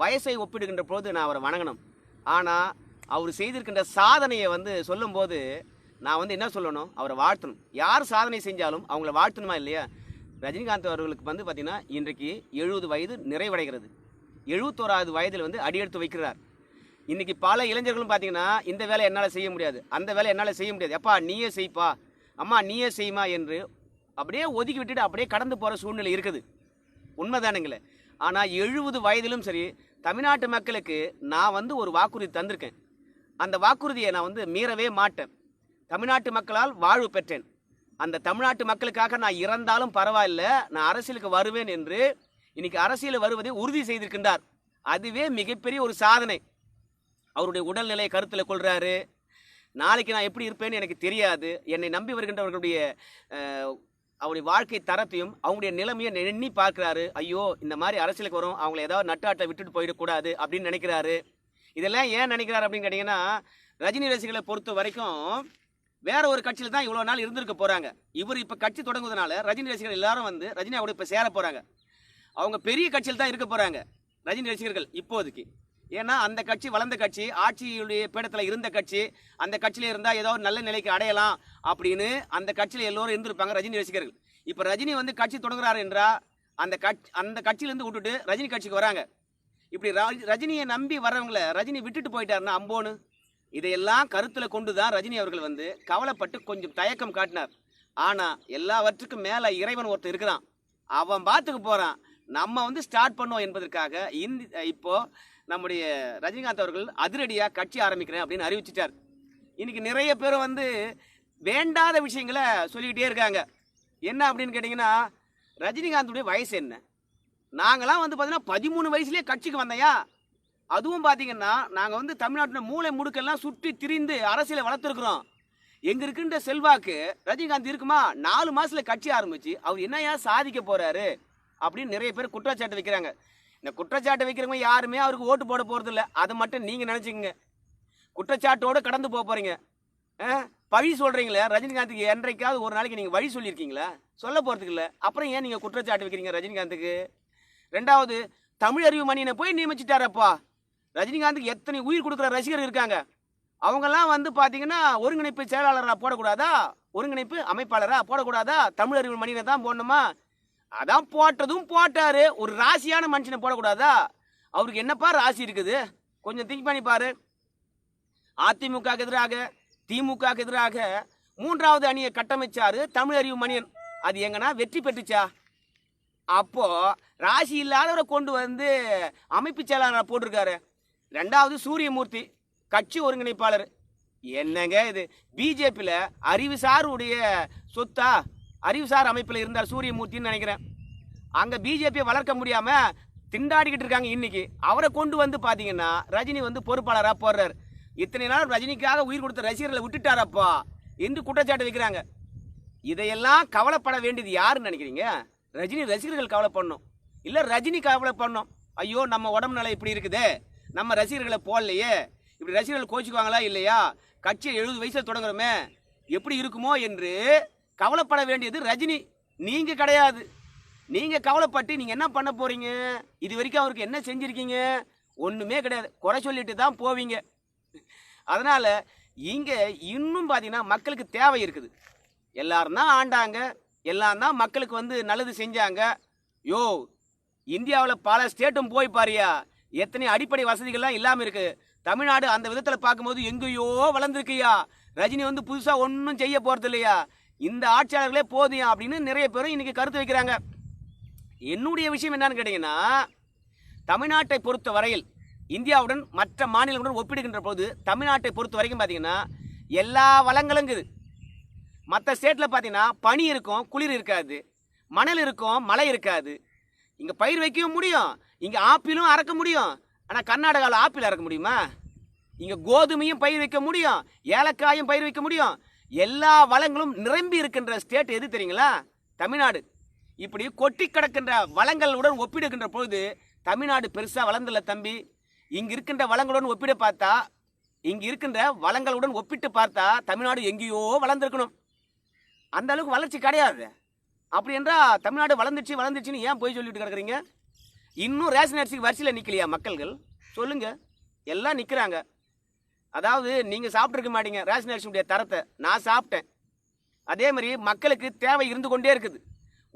வயசை ஒப்பிடுகின்ற போது நான் அவரை வணங்கணும். ஆனால் அவர் செய்திருக்கின்ற சாதனையை வந்து சொல்லும்போது நான் வந்து என்ன சொல்லணும்? அவரை வாழ்த்தணும். யார் சாதனை செஞ்சாலும் அவங்கள வாழ்த்தணுமா இல்லையா? ரஜினிகாந்த் அவர்களுக்கு வந்து பார்த்திங்கன்னா இன்றைக்கு எழுபது வயது நிறைவடைகிறது. எழுபத்தோராவது வயதில் வந்து அடியெடுத்து வைக்கிறார். இன்றைக்கி பல இளைஞர்களும் பார்த்தீங்கன்னா இந்த வேலை என்னால் செய்ய முடியாது அந்த வேலை என்னால் செய்ய முடியாது. எப்பா நீயே செய்ப்பா. அம்மா நீயே செய்யுமா என்று அப்படியே ஒதுக்கி விட்டுட்டு அப்படியே கடந்து போகிற சூழ்நிலை இருக்குது. உண்மைதானுங்களே. ஆனால் எழுபது வயதிலும் சரி தமிழ்நாட்டு மக்களுக்கு நான் வந்து ஒரு வாக்குறுதி தந்திருக்கேன். அந்த வாக்குறுதியை நான் வந்து மீறவே மாட்டேன். தமிழ்நாட்டு மக்களால் வாழ்வு பெற்றேன். அந்த தமிழ்நாட்டு மக்களுக்காக நான் இறந்தாலும் பரவாயில்ல நான் அரசியலுக்கு வருவேன் என்று இன்னைக்கு அரசியல் வருவதை உறுதி செய்திருக்கின்றார். அதுவே மிகப்பெரிய ஒரு சாதனை. அவருடைய உடல்நிலையை கருத்தில் கொள்கிறாரு நாளைக்கு நான் எப்படி இருப்பேன்னு எனக்கு தெரியாது. என்னை நம்பி வருகின்றவர்களுடைய அவருடைய வாழ்க்கை தரத்தையும் அவங்களுடைய நிலைமையை எண்ணி பார்க்குறாரு. ஐயோ இந்த மாதிரி அரசியலுக்கு வரும் அவங்கள ஏதாவது நட்டாட்டை விட்டுட்டு போயிடக்கூடாது அப்படின்னு நினைக்கிறாரு. இதெல்லாம் ஏன் நினைக்கிறாரு அப்படின்னு கேட்டிங்கன்னா ரஜினி ரசிகர்களை பொறுத்த வரைக்கும் வேற ஒரு கட்சியில் தான் இவ்வளோ நாள் இருந்திருக்க போகிறாங்க இவர் இப்போ கட்சி தொடங்குவதனால ரஜினி ரசிகர்கள் எல்லாரும் வந்து ரஜினி கூட இப்போ சேர போகிறாங்க அவங்க பெரிய கட்சியில் தான் இருக்க போகிறாங்க ரஜினி ரசிகர்கள் இப்போதைக்கு. ஏன்னா அந்த கட்சி வளர்ந்த கட்சி ஆட்சியுடைய பீடத்தில் இருந்த கட்சி அந்த கட்சியில் இருந்தால் ஏதோ ஒரு நல்ல நிலைக்கு அடையலாம் அப்படின்னு அந்த கட்சியில் எல்லோரும் இருந்திருப்பாங்க ரஜினி ரசிகர்கள். இப்போ ரஜினி வந்து கட்சி தொடங்குறாரு என்றா அந்த கட்சி அந்த கட்சியிலேருந்து விட்டுட்டு ரஜினி கட்சிக்கு வராங்க. இப்படி ரஜினியை நம்பி வர்றவங்கள ரஜினி விட்டுட்டு போயிட்டாருன்னா அம்போன்னு இதையெல்லாம் கருத்தில் கொண்டு தான் ரஜினி அவர்கள் வந்து கவலைப்பட்டு கொஞ்சம் தயக்கம் காட்டினார். ஆனால் எல்லாவற்றுக்கும் மேலே இறைவன் ஒருத்தர் இருக்கிறான். அவன் பார்த்துக்கு போகிறான் நம்ம வந்து ஸ்டார்ட் பண்ணோம் என்பதற்காக இந்த இப்போது நம்முடைய ரஜினிகாந்த் அவர்கள் அதிரடியாக கட்சி ஆரம்பிக்கிறேன் அப்படின்னு அறிவிச்சிட்டார். இன்னைக்கு நிறைய பேர் வந்து வேண்டாத விஷயங்களை சொல்லிக்கிட்டே இருக்காங்க. என்ன அப்படின்னு கேட்டிங்கன்னா ரஜினிகாந்துடைய வயசு என்ன? நாங்களாம் வந்து பார்த்தீங்கன்னா பதிமூணு வயசுலேயே கட்சிக்கு வந்தையா அதுவும் பார்த்தீங்கன்னா நாங்கள் வந்து தமிழ்நாட்டில் மூளை முடுக்கெல்லாம் சுற்றி திரிந்து அரசியலை வளர்த்துருக்குறோம். எங்கே இருக்கின்ற செல்வாக்கு ரஜினிகாந்த் இருக்குமா? நாலு மாதத்தில் கட்சி ஆரம்பிச்சு அவர் என்னையா சாதிக்க போகிறாரு அப்படின்னு நிறைய பேர் குற்றச்சாட்டு வைக்கிறாங்க. இந்த குற்றச்சாட்டு வைக்கிறவங்க யாருமே அவருக்கு ஓட்டு போட போகிறது இல்லை அதை மட்டும் நீங்கள் நினச்சிக்கங்க. குற்றச்சாட்டோடு கடந்து போக போகிறீங்க ஆ? பழி சொல்கிறீங்களே ரஜினிகாந்துக்கு என்றைக்காவது ஒரு நாளைக்கு நீங்கள் வழி சொல்லியிருக்கீங்களா? சொல்ல போகிறதுக்கு இல்லை. அப்புறம் ஏன் நீங்கள் குற்றச்சாட்டு வைக்கிறீங்க ரஜினிகாந்துக்கு? ரெண்டாவது தமிழ் அறிவு மணியனை போய் நியமிச்சிட்டாரப்பா. ரஜினிகாந்துக்கு எத்தனை உயிர் கொடுக்குற ரசிகர் இருக்காங்க. அவங்கெல்லாம் வந்து பார்த்தீங்கன்னா ஒருங்கிணைப்பு செயலாளராக போடக்கூடாதா? ஒருங்கிணைப்பு அமைப்பாளராக போடக்கூடாதா? தமிழ் அறிவு மணியனை தான் போடணுமா? அதான் போட்டதும் போட்டாரு. ஒரு ராசியான மனுஷனை போடக்கூடாதா? அவருக்கு என்னப்பா ராசி இருக்குது? கொஞ்சம் திங்க் பண்ணி பாரு. அதிமுக எதிராக திமுக எதிராக மூன்றாவது அணியை கட்டமைச்சாரு தமிழ் அறிவு மணியன் அது எங்கன்னா வெற்றி பெற்றுச்சா? அப்போ ராசி இல்லாதவரை கொண்டு வந்து அமைப்பு செயலாளராக போட்டிருக்காரு. ரெண்டாவது சூரியமூர்த்தி கட்சி ஒருங்கிணைப்பாளர். என்னங்க இது? பிஜேபியில் அறிவுசாருடைய சொத்தா? அறிவுசார் அமைப்பில் இருந்தார் சூரியமூர்த்தின்னு நினைக்கிறேன். அங்கே பிஜேபியை வளர்க்க முடியாமல் திண்டாடிக்கிட்டு இருக்காங்க இன்னைக்கு. அவரை கொண்டு வந்து பார்த்தீங்கன்னா ரஜினி வந்து பொறுப்பாளராக போடுறார். இத்தனை நாள் ரஜினிக்காக உயிர் கொடுத்த ரசிகர்களை விட்டுட்டாரப்பா என்று குற்றச்சாட்டு வைக்கிறாங்க. இதையெல்லாம் கவலைப்பட வேண்டியது யாருன்னு நினைக்கிறீங்க? ரஜினி ரசிகர்கள் கவலைப்படணும். இல்லை ரஜினி கவலைப்படணும். ஐயோ நம்ம உடம்பு நிலை இப்படி இருக்குது. நம்ம ரசிகர்களை போடலையே. இப்படி ரசிகர்கள் கோச்சிக்குவாங்களா இல்லையா? கட்சியை எழுபது வயசில் தொடங்குறோமே. எப்படி இருக்குமோ என்று கவலைப்பட வேண்டியது ரஜினி. நீங்கள் கிடையாது. நீங்கள் கவலைப்பட்டு நீங்கள் என்ன பண்ண போகிறீங்க இது வரைக்கும் அவருக்கு என்ன செஞ்சுருக்கீங்க? ஒன்றுமே கிடையாது. குறை சொல்லிட்டு தான் போவீங்க. அதனால் இங்கே இன்னும் பார்த்தீங்கன்னா மக்களுக்கு தேவை இருக்குது. எல்லாரும் தான் ஆண்டாங்க. எல்லாம் தான் மக்களுக்கு வந்து நல்லது செஞ்சாங்க. யோ இந்தியாவில் பல ஸ்டேட்டும் போய் பாரியா. எத்தனை அடிப்படை வசதிகள்லாம் இல்லாமல் இருக்கு. தமிழ்நாடு அந்த விதத்தில் பார்க்கும்போது எங்கேயோ வளர்ந்துருக்குயா ரஜினி வந்து புதுசாக ஒன்றும் செய்ய போகிறது இல்லையா இந்த ஆட்சியாளர்களே போதியம் அப்படின்னு நிறைய பேரும் இன்னைக்கு கருத்து வைக்கிறாங்க. என்னுடைய விஷயம் என்னன்னு கேட்டிங்கன்னா தமிழ்நாட்டை பொறுத்த வரையில் இந்தியாவுடன் மற்ற மாநிலங்களுடன் ஒப்பிடுகின்ற போது தமிழ்நாட்டை பொறுத்த வரைக்கும் பார்த்தீங்கன்னா எல்லா வளங்களும் இருக்குது. மற்ற ஸ்டேட்டில் பார்த்தீங்கன்னா பனி இருக்கும் குளிர் இருக்காது மணல் இருக்கும் மழை இருக்காது. இங்கே பயிர் வைக்கவும் முடியும் இங்கே ஆப்பிளும் அறக்க முடியும் ஆனால் கர்நாடகாவில் ஆப்பிள் அறக்க முடியுமா? இங்கே கோதுமையும் பயிர் வைக்க முடியும் ஏலக்காயும் பயிர் வைக்க முடியும் எல்லா வளங்களும் நிரம்பி இருக்கின்ற ஸ்டேட் எது தெரியுங்களா? தமிழ்நாடு. இப்படி கொட்டி கிடக்கின்ற வளங்களுடன் ஒப்பிடுகின்ற பொழுது தமிழ்நாடு பெருசாக வளர்ந்துள்ள தம்பி. இங்கே இருக்கின்ற வளங்களுடன் ஒப்பிட பார்த்தா இங்கே இருக்கின்ற வளங்களுடன் ஒப்பிட்டு பார்த்தா தமிழ்நாடு எங்கேயோ வளர்ந்துருக்கணும். அந்த அளவுக்கு வளர்ச்சி கிடையாது. அப்படி என்றால் தமிழ்நாடு வளர்ந்துச்சு வளர்ந்துச்சுன்னு ஏன் போய் சொல்லிட்டு கிடக்குறீங்க? இன்னும் ரேஷன் அரிசிக்கு வரிசையில் நிற்கலையா மக்கள்கள்? சொல்லுங்க. எல்லாம் நிற்கிறாங்க அதாவது நீங்கள் சாப்பிட்ருக்க மாட்டீங்க ரேஷன் அரிசியுடைய தரத்தை. நான் சாப்பிட்டேன். அதே மாதிரி மக்களுக்கு தேவை இருந்து கொண்டே இருக்குது.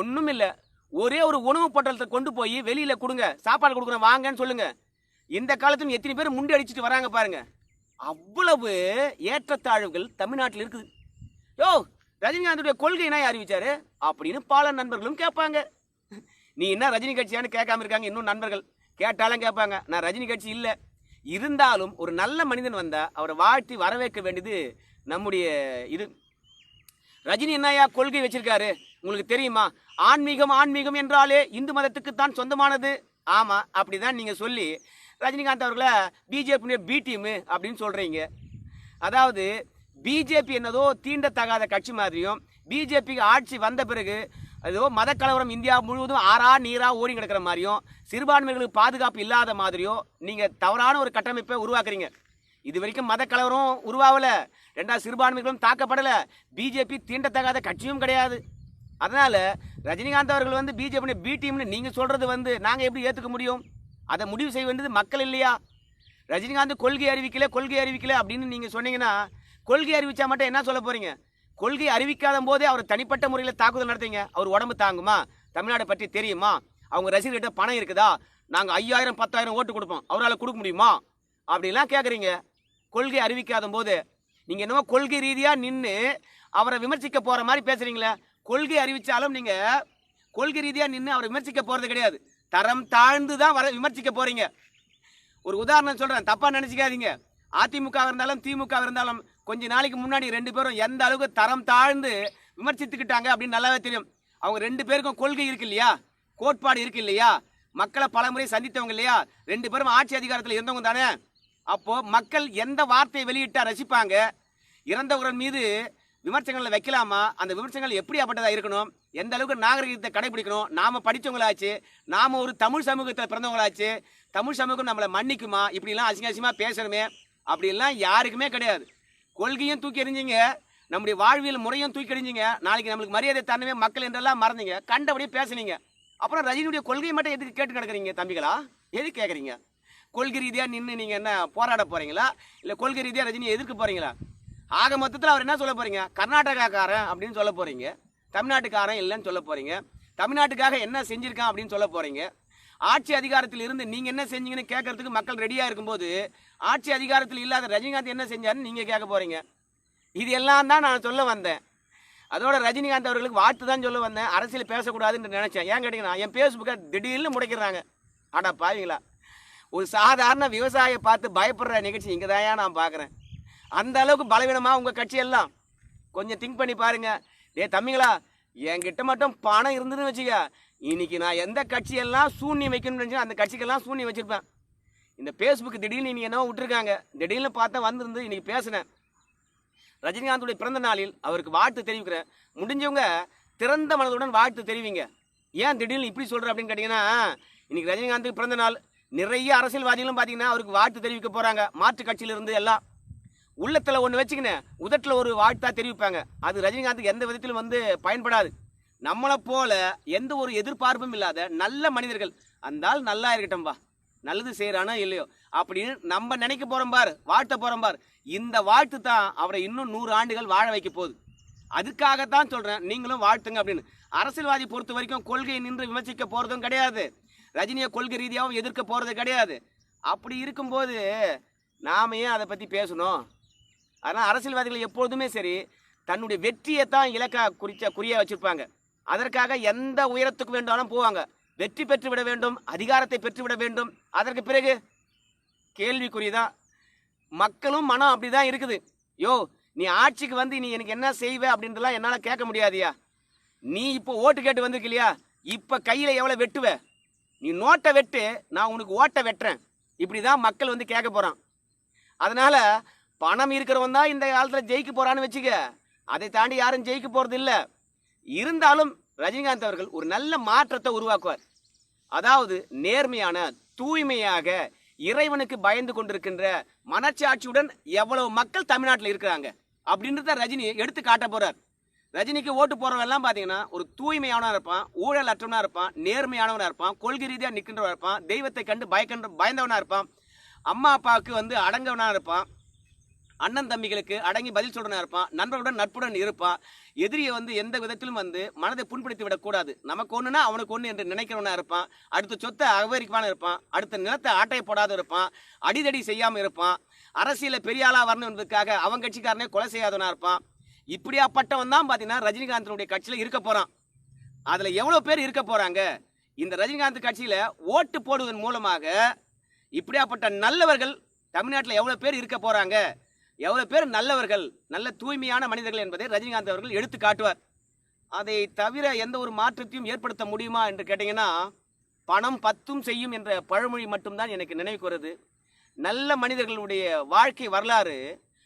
ஒன்றும் இல்லை. ஒரே ஒரு உணவு பொட்டலத்தை கொண்டு போய் வெளியில் கொடுங்க. சாப்பாடு கொடுக்குறேன் வாங்கன்னு சொல்லுங்கள் இந்த காலத்துல எத்தனை பேர் முண்டி அடிச்சுட்டு வராங்க பாருங்க. அவ்வளவு ஏற்றத்தாழ்வுகள் தமிழ்நாட்டில் இருக்குது. யோ ரஜினிகாந்துடைய கொள்கை என்ன அறிவிச்சாரு அப்படின்னு பல நண்பர்களும் கேட்பாங்க. நீ என்ன ரஜினி கட்சியான்னு கேட்காம இருக்காங்க இன்னும் நண்பர்கள். கேட்டாலும் கேட்பாங்க. நான் ரஜினி கட்சி இல்லை. இருந்தாலும் ஒரு நல்ல மனிதன் வந்தால் அவரை வாழ்த்தி வரவேற்க வேண்டியது நம்முடைய இது. ரஜினி என்னையா கொள்கை வச்சிருக்காரு? உங்களுக்கு தெரியுமா? ஆன்மீகம் ஆன்மீகம் என்றாலே இந்து மதத்துக்கு தான் சொந்தமானது. ஆமா அப்படிதான் நீங்கள் சொல்லி ரஜினிகாந்த் அவர்களை பிஜேபியுடைய பி டீமு அப்படின்னு சொல்கிறீங்க அதாவது பிஜேபி என்னதோ தீண்டத்தகாத கட்சி மாதிரியும் பிஜேபிக்கு ஆட்சி வந்த பிறகு ஏதோ மத கலவரம் இந்தியா முழுவதும் ஆறா நீரா ஓடி கிடக்கிற மாதிரியும் சிறுபான்மைகளுக்கு பாதுகாப்பு இல்லாத மாதிரியும் நீங்க தவறான ஒரு கட்டமைப்பை உருவாக்குறீங்க. இது வரைக்கும் மத கலவரம் உருவாகல. ரெண்டாவது சிறுபான்மைகளும் தாக்கப்படல. பிஜேபி தீண்டத்தகாத கட்சியும் கிடையாது. அதனால ரஜினிகாந்த் அவர்கள் வந்து பிஜேபி பி டீம்னு நீங்க சொல்றது வந்து நாங்க எப்படி ஏத்துக்க முடியும்? அதை முடிவு செய்ய வேண்டியது மக்கள் இல்லையா? ரஜினிகாந்த் கொள்கை அறிவிக்கல கொள்கை அறிவிக்கல அப்படின்னு நீங்க சொன்னீங்கன்னா கொள்கை அறிவிச்சா மட்டும் என்ன சொல்ல போறீங்க? கொள்கை அறிவிக்காத போதே அவர் தனிப்பட்ட முறையில் தாக்குதல் நடத்தீங்க அவர் உடம்பு தாங்குமா? தமிழ்நாடு பற்றி தெரியுமா? அவங்க ரசிகர்கிட்ட பணம் இருக்குதா? நாங்கள் ஐயாயிரம் பத்தாயிரம் ஓட்டு கொடுப்போம். அவரால் கொடுக்க முடியுமா? அப்படிலாம் கேட்குறீங்க கொள்கை அறிவிக்காத போது நீங்கள் என்னமோ கொள்கை ரீதியாக நின்று அவரை விமர்சிக்க போகிற மாதிரி பேசுகிறீங்களே கொள்கை அறிவித்தாலும் நீங்கள் கொள்கை ரீதியாக நின்று அவரை விமர்சிக்க போகிறது கிடையாது. தரம் தாழ்ந்து தான் வர விமர்சிக்க போகிறீங்க ஒரு உதாரணம் சொல்கிறேன் தப்பாக நினச்சிக்காதீங்க. அதிமுக இருந்தாலும் திமுக இருந்தாலும் கொஞ்ச நாளைக்கு முன்னாடி ரெண்டு பேரும் எந்த அளவுக்கு தரம் தாழ்ந்து விமர்சித்துக்கிட்டாங்க அப்படின்னு நல்லாவே தெரியும். அவங்க ரெண்டு பேருக்கும் கொள்கை இருக்கு இல்லையா? கோட்பாடு இருக்கு இல்லையா? மக்களை பலமுறை சந்தித்தவங்க இல்லையா? ரெண்டு பேரும் ஆட்சி அதிகாரத்தில் இருந்தவங்க தானே? அப்போ மக்கள் எந்த வார்த்தையை வெளியிட்டா ரசிப்பாங்க? இறந்தவர்கள் மீது விமர்சனங்களை வைக்கலாமா? அந்த விமர்சனங்கள் எப்படியாப்பட்டதாக இருக்கணும்? எந்த அளவுக்கு நாகரிகத்தை கடைபிடிக்கணும்? நாம் படித்தவங்களாச்சு நாம் ஒரு தமிழ் சமூகத்தில் பிறந்தவங்களாச்சு தமிழ் சமூகம் நம்மளை மன்னிக்குமா? இப்படிலாம் அசிங்க அசிங்கமாக பேசணுமே. அப்படிலாம் யாருக்குமே கிடையாது. கொள்கையும் தூக்கி எறிஞ்சிங்க நம்முடைய வாழ்வியல் முறையும் தூக்கி எறிஞ்சிங்க நாளைக்கு நம்மளுக்கு மரியாதை தரணுமே மக்கள் என்றெல்லாம் மறந்தீங்க கண்டபடியே பேசுனீங்க. அப்புறம் ரஜினியுடைய கொள்கையை மட்டும் எதுக்கு கேட்டு கிடக்குறீங்க தம்பிகளா? எது கேட்குறீங்க கொள்கை ரீதியாக நின்று நீங்கள் என்ன போராட போகிறீங்களா இல்லை கொள்கை ரீதியாக ரஜினியை எதிர்க்க போகிறீங்களா ஆக மொத்தத்தில் அவர் என்ன சொல்ல போகிறீங்க கர்நாடகாக்காரன் அப்படின்னு சொல்ல போகிறீங்க தமிழ்நாட்டுக்காரன் இல்லைன்னு சொல்ல போகிறீங்க தமிழ்நாட்டுக்காக என்ன செஞ்சிருக்கான் அப்படின்னு சொல்ல போகிறீங்க ஆட்சி அதிகாரத்தில் இருந்து நீங்கள் என்ன செஞ்சீங்கன்னு கேட்கறதுக்கு மக்கள் ரெடியாக இருக்கும்போது ஆட்சி அதிகாரத்தில் இல்லாத ரஜினிகாந்த் என்ன செஞ்சாருன்னு நீங்கள் கேட்க போகிறீங்க இது எல்லாம் தான் நான் சொல்ல வந்தேன். அதோட ரஜினிகாந்த் அவர்களுக்கு வாழ்த்து தான் சொல்ல வந்தேன். அரசியல் பேசக்கூடாதுன்னு நினச்சேன். ஏன் கேட்டிங்கன்னா என் ஃபேஸ்புக்கை திடீர்னு முடைக்கிறாங்க ஆடா பாவீங்களா. ஒரு சாதாரண விவசாயியை பார்த்து பயப்படுற நிகழ்ச்சி இங்கே தான் நான் பார்க்குறேன்? அந்த அளவுக்கு பலவீனமாக உங்கள் கட்சியெல்லாம்? கொஞ்சம் திங்க் பண்ணி பாருங்கள் டே தம்பிங்களா என்கிட்ட மட்டும் பணம் இருந்ததுன்னு வச்சுக்க. இன்னைக்கு நான் எந்த கட்சியெல்லாம் சூன்யம் வைக்கணும்னு நினச்சேன் அந்த கட்சிக்கெல்லாம் சூன்யம் வச்சுருப்பேன். இந்த ஃபேஸ்புக் திடீர்னு இன்னைக்கு என்னவோ விட்டுருக்காங்க. திடீர்னு பார்த்தா வந்திருந்து இன்னைக்கு பேசினேன். ரஜினிகாந்துடைய பிறந்த நாளில் அவருக்கு வாழ்த்து தெரிவிக்கிறேன். முடிஞ்சவங்க திறந்த மனதுடன் வாழ்த்து தெரிவிங்க. ஏன் திடீர்னு இப்படி சொல்கிற அப்படின்னு கேட்டிங்கன்னா இன்றைக்கி ரஜினிகாந்துக்கு பிறந்த நாள். நிறைய அரசியல்வாதிகளும் பார்த்தீங்கன்னா அவருக்கு வாழ்த்து தெரிவிக்க போகிறாங்க மாற்று கட்சியிலிருந்து எல்லாம். உள்ளத்தில் ஒன்று வச்சுக்கினேன். உதட்டில் ஒரு வாழ்த்தாக தெரிவிப்பாங்க. அது ரஜினிகாந்துக்கு எந்த விதத்திலும் வந்து பயன்படாது. நம்மளை போல எந்த ஒரு எதிர்பார்ப்பும் இல்லாத நல்ல மனிதர்கள். அந்த ஆள் நல்லா இருக்கட்டும்பா நல்லது செய்கிறானோ இல்லையோ? அப்படின்னு நம்ம நினைக்க போகிறோம் பார் வாழ்த்த போகிறோம் பார். இந்த வாழ்த்து தான் அவரை இன்னும் நூறு ஆண்டுகள் வாழ வைக்க போகுது. அதுக்காகத்தான் சொல்கிறேன் நீங்களும் வாழ்த்துங்க அப்படின்னு. அரசியல்வாதி பொறுத்த வரைக்கும் கொள்கையை நின்று விமர்சிக்க போகிறதும் கிடையாது. ரஜினியை கொள்கை ரீதியாகவும் எதிர்க்க போகிறது கிடையாது. அப்படி இருக்கும்போது நாம ஏன் அதை பற்றி பேசணும்? அதனால் அரசியல்வாதிகள் எப்பொழுதுமே சரி தன்னுடைய வெற்றியை தான் இலக்கா குறிச்ச குறியாக வச்சுருப்பாங்க. அதற்காக எந்த உயரத்துக்கு வேண்டாலும் போவாங்க. வெற்றி பெற்று விட வேண்டும் அதிகாரத்தை பெற்று விட வேண்டும். அதற்கு பிறகு கேள்விக்குறிதான். மக்களும் மனம் அப்படிதான் இருக்குது. யோ நீ ஆட்சிக்கு வந்து நீ எனக்கு என்ன செய்வ அப்படின்றலாம் என்னால் கேட்க முடியாதியா? நீ இப்போ ஓட்டு கேட்டு வந்திருக்கலையா இப்போ கையில் எவ்வளோ வெட்டுவ? நீ நோட்டை வெட்டு நான் உனக்கு ஓட்டை வெட்டுறேன். இப்படி தான் மக்கள் வந்து கேட்க போகிறான் அதனால் பணம் இருக்கிறவன் தான் இந்த காலத்தில் ஜெயிக்க போகிறான்னு வச்சுக்க. அதை தாண்டி யாரும் ஜெயிக்க போகிறது இல்லை இருந்தாலும் ரஜினிகாந்த் அவர்கள் ஒரு நல்ல மாற்றத்தை உருவாக்குவார். அதாவது நேர்மையான தூய்மையாக இறைவனுக்கு பயந்து கொண்டிருக்கின்ற மனச்சாட்சியுடன் எவ்வளவு மக்கள் தமிழ்நாட்டில் இருக்கிறாங்க அப்படின்றத ரஜினி எடுத்து காட்ட போறார். ரஜினிக்கு ஓட்டு போறவன் எல்லாம் பாத்தீங்கன்னா ஒரு தூய்மையானவனா இருப்பான் ஊழல் அற்றவனா இருப்பான் நேர்மையானவனா இருப்பான் கொள்கை ரீதியாக நிற்கின்றவனா இருப்பான் தெய்வத்தை கண்டு பயக்கன்ற பயந்தவனா இருப்பான் அம்மா அப்பாவுக்கு வந்து அடங்கவனா இருப்பான் அண்ணன் தம்பிகளுக்கு அடங்கி பதில் சொல்றனா இருப்பான் நண்பர்களுடன் நட்புடன் இருப்பான். எதிரியை வந்து எந்த விதத்திலும் வந்து மனதை புண்படுத்தி விடக்கூடாது. நமக்கு ஒண்ணுனா அவனுக்கு ஒண்ணு என்று நினைக்கிறவனா இருப்பான். அடுத்த சொத்தை அபகரிக்கவான இருப்பான். அடுத்த நிலத்தை ஆட்டை போடாத இருப்பான். அடிதடி செய்யாம இருப்பான். அரசியல பெரிய ஆளா வரணும் என்பதற்காக அவன் கட்சிக்காரனே கொலை செய்யாதவனா இருப்பான். இப்படியாப்பட்டவன் தான் பாத்தீங்கன்னா ரஜினிகாந்தனுடைய கட்சியில இருக்க போறான். அதுல எவ்வளவு பேர் இருக்க போறாங்க? இந்த ரஜினிகாந்த் கட்சியில ஓட்டு போடுவதன் மூலமாக இப்படியாப்பட்ட நல்லவர்கள் தமிழ்நாட்டில் எவ்வளோ பேர் இருக்க போகிறாங்க எவ்வளவு பேர் நல்லவர்கள் நல்ல தூய்மையான மனிதர்கள் என்பதை ரஜினிகாந்த் அவர்கள் எடுத்து காட்டுவார். அதை தவிர எந்த ஒரு மாற்றத்தையும் ஏற்படுத்த முடியுமா என்று கேட்டீங்கன்னா பணம் பத்தும் செய்யும் என்ற பழமொழி மட்டும்தான் எனக்கு நினைவுக்கு வருது. நல்ல மனிதர்களுடைய வாழ்க்கை வரலாறு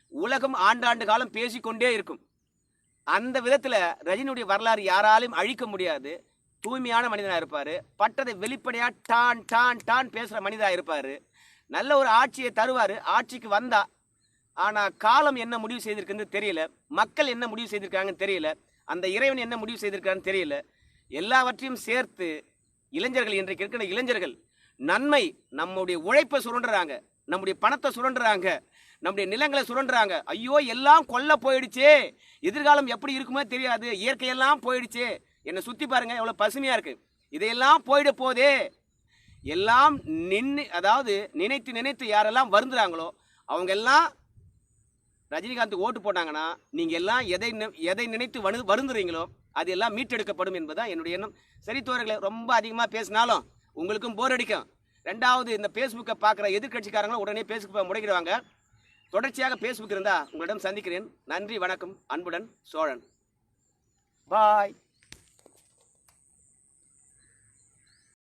உலகம் ஆண்டாண்டு காலம் பேசிக்கொண்டே இருக்கும். அந்த விதத்தில் ரஜினியுடைய வரலாறு யாராலையும் அழிக்க முடியாது. தூய்மையான மனிதனாக இருப்பார். பட்டதை வெளிப்படையாக டான் டான் டான் பேசுகிற மனிதனாக இருப்பார். நல்ல ஒரு ஆட்சியை தருவார். ஆட்சிக்கு வந்தால் ஆனால் காலம் என்ன முடிவு செய்திருக்குன்னு தெரியல. மக்கள் என்ன முடிவு செய்திருக்காங்கன்னு தெரியல. அந்த இறைவன் என்ன முடிவு செய்திருக்கான்னு தெரியல. எல்லாவற்றையும் சேர்த்து இளைஞர்கள் இன்றைக்கு இருக்கிற இளைஞர்கள் நன்மை நம்முடைய உழைப்பை சுரண்டுறாங்க. நம்முடைய பணத்தை சுரண்டுறாங்க. நம்முடைய நிலங்களை சுரண்டுறாங்க. ஐயோ எல்லாம் கொல்ல போயிடுச்சே. எதிர்காலம் எப்படி இருக்குமோ தெரியாது. இயற்கையெல்லாம் போயிடுச்சே. என்னை சுற்றி பாருங்க எவ்வளோ பசுமையாக இருக்கு. இதையெல்லாம் போயிட போதே எல்லாம் நின்று அதாவது நினைத்து நினைத்து யாரெல்லாம் வருந்துறாங்களோ அவங்க எல்லாம் ரஜினிகாந்த் ஓட்டு போட்டாங்கன்னா நீங்கள் எல்லாம் எதை எதை நினைத்து வரு வருந்துறீங்களோ அது எல்லாம் மீட்டெடுக்கப்படும் என்பதுதான் என்னுடைய எண்ணம். சரி தோழர்களே ரொம்ப அதிகமாக பேசினாலும் உங்களுக்கும் போர் அடிக்கும். ரெண்டாவது இந்த ஃபேஸ்புக்கை பார்க்குற எதிர்க்கட்சிக்காரங்களும் உடனே ஃபேஸ்புக்கை முடக்கிடுவாங்க. தொடர்ச்சியாக ஃபேஸ்புக் இருந்தால் உங்களிடம் சந்திக்கிறேன். நன்றி வணக்கம் அன்புடன் சோழன். பாய்